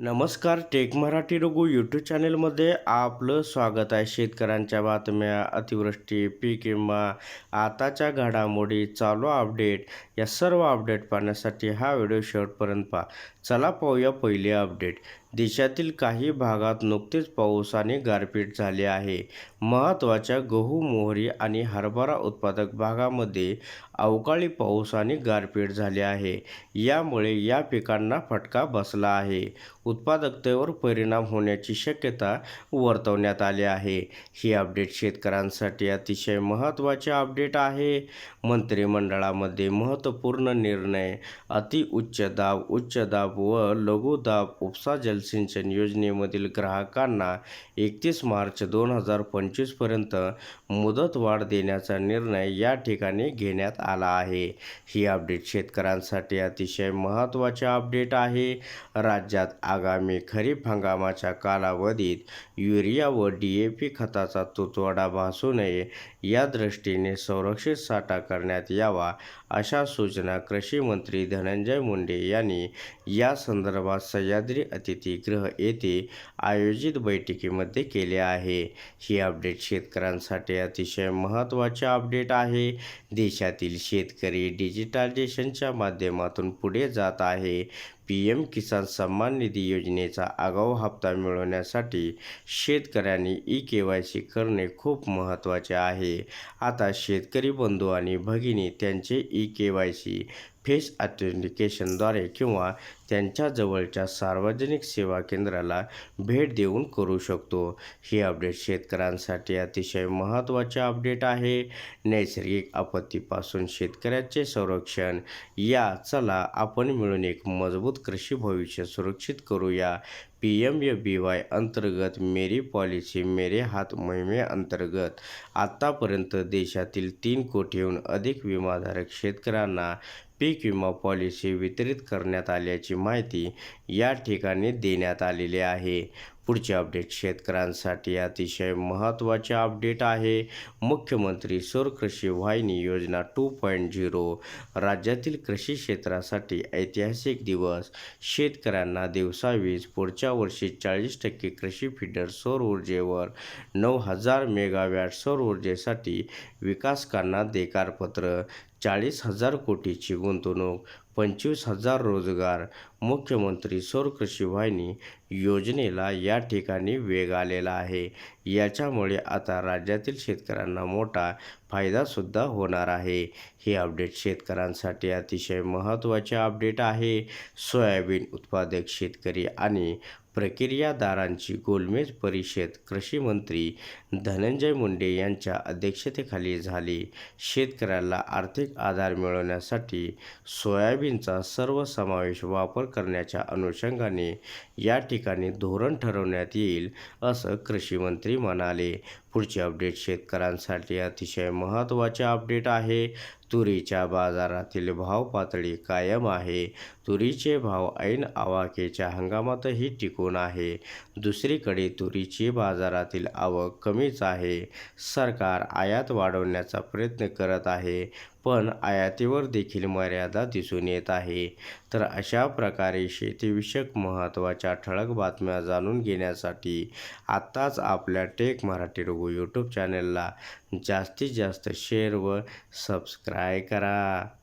नमस्कार tech Marathi Raghu YouTube चॅनेलमध्ये आपलं स्वागत आहे. शेतकऱ्यांच्या बातम्या अतिवृष्टी पीक विमा आताच्या घडामोडी चालू अपडेट या सर्व अपडेट पाहण्यासाठी हा व्हिडिओ शेवटपर्यंत पहा. चला पाहूया पहिले अपडेट. देशातील काही भागात नुकतेच पाऊस आणि गारपीट झाली आहे. महत्त्वाच्या गहू मोहरी आणि हरभरा उत्पादक भागामध्ये अवकाळी पाऊस आणि गारपीट झाली आहे. यामुळे या पिकांना फटका बसला आहे. उत्पादकतेवर परिणाम होण्याची शक्यता वर्तवण्यात आली आहे. ही अपडेट शेतकऱ्यांसाठी अतिशय महत्त्वाचे अपडेट आहे. मंत्रिमंडळामध्ये महत्त्वपूर्ण निर्णय अति उच्च दाब उच्च दाब व लघुदाब उपसा जल उपसा जलसिंचन योजनेमधील ग्राहकांना एकतीस मार्च दोन हजार पंचवीसपर्यंत मुदतवाढ देण्याचा निर्णय या ठिकाणी घेण्यात आला आहे. ही अपडेट शेतकऱ्यांसाठी अतिशय महत्त्वाचे अपडेट आहे. राज्यात आगामी खरीप हंगामाच्या कालावधीत युरिया व डी ए पी खताचा तुतवडा भासू नये या दृष्टीने संरक्षित साठा करण्यात यावा अशा सूचना कृषी मंत्री धनंजय मुंडे यांनी या संदर्भात सह्याद्री अतिथी शेतीगृह येथे आयोजित बैठकीमध्ये केले आहे. ही अपडेट शेतकऱ्यांसाठी अतिशय महत्त्वाचे अपडेट आहे. देशातील शेतकरी डिजिटायझेशनच्या माध्यमातून पुढे जात आहे. पी एम किसान सन्मान निधी योजनेचा आगाऊ हप्ता मिळवण्यासाठी शेतकऱ्यांनी ई के वाय सी करणे खूप महत्त्वाचे आहे. आता शेतकरी बंधू आणि भगिनी त्यांचे E K Y C face ऑथेंटिकेशनद्वारे किंवा त्यांच्या जवळच्या सार्वजनिक सेवा केंद्राला भेट देऊन करू शकतो. ही अपडेट शेतकऱ्यांसाठी अतिशय महत्त्वाचे अपडेट आहे. नैसर्गिक आपत्तीपासून शेतकऱ्याचे संरक्षण या चला आपण मिळून एक मजबूत कृषी भविष्य सुरक्षित करूया. P M A B Y अंतर्गत मेरी पॉलिसी मेरे हात मोहिमेअंतर्गत आत्तापर्यंत देशातील तीन कोटीहून अधिक विमाधारक शेतकऱ्यांना पीक विमा पॉलिसी वितरित करण्यात आल्याची माहिती या ठिकाणी देण्यात आलेली आहे. पुढचे अपडेट शेतकऱ्यांसाठी अतिशय महत्त्वाचे अपडेट आहे. मुख्यमंत्री सौर कृषी वाहिनी योजना टू पॉईंट झिरो राज्यातील कृषी क्षेत्रासाठी ऐतिहासिक दिवस. शेतकऱ्यांना दिवसा वीज पुढच्या वर्षी चाळीस टक्के कृषी फिडर सौर ऊर्जेवर नऊ हजार मेगावॅट सौर ऊर्जेसाठी विकासकांना देकारपत्र चाळीस हजार कोटीची गुंतवणूक पंचवीस हजार रोजगार मुख्यमंत्री सौर कृषी वाहिनी योजनेला या ठिकाणी वेग आलेला आहे. याच्यामुळे आता राज्यातील शेतकऱ्यांना मोठा फायदासुद्धा होणार आहे. हे अपडेट शेतकऱ्यांसाठी अतिशय महत्त्वाचे अपडेट आहे. सोयाबीन उत्पादक शेतकरी आणि प्रक्रियादारांची गोलमेज परिषद कृषी मंत्री धनंजय मुंडे यांच्या अध्यक्षतेखाली झाली. शेतकऱ्याला आर्थिक आधार मिळवण्यासाठी सोयाबीनचा सर्वसमावेश वापर करण्याच्या अनुषंगाने या ठिकाणी धोरण ठरवण्यात येईल असं कृषी मंत्री म्हणाले. पुढचे अपडेट शेतकऱ्यांसाठी अतिशय महत्त्वाचे अपडेट आहे. तुरीच्या बाजारातील भाव पातळी कायम आहे. तुरीचे भाव ऐन आवाकेच्या हंगामातही टिकून आहे. दुसरीकडे तुरीची बाजारातील आवक कमीच आहे. सरकार आयात वाढवण्याचा प्रयत्न करत आहे पण आयातीवर देखील मर्यादा दिसून येत आहे. तर अशा प्रकारे शेतीविषयक महत्त्वाच्या ठळक बातम्या जाणून घेण्यासाठी आत्ताच आपल्या टेक मराठी रघु यूट्यूब चॅनलला जास्तीत जास्त शेअर व सबस्क्राईब करा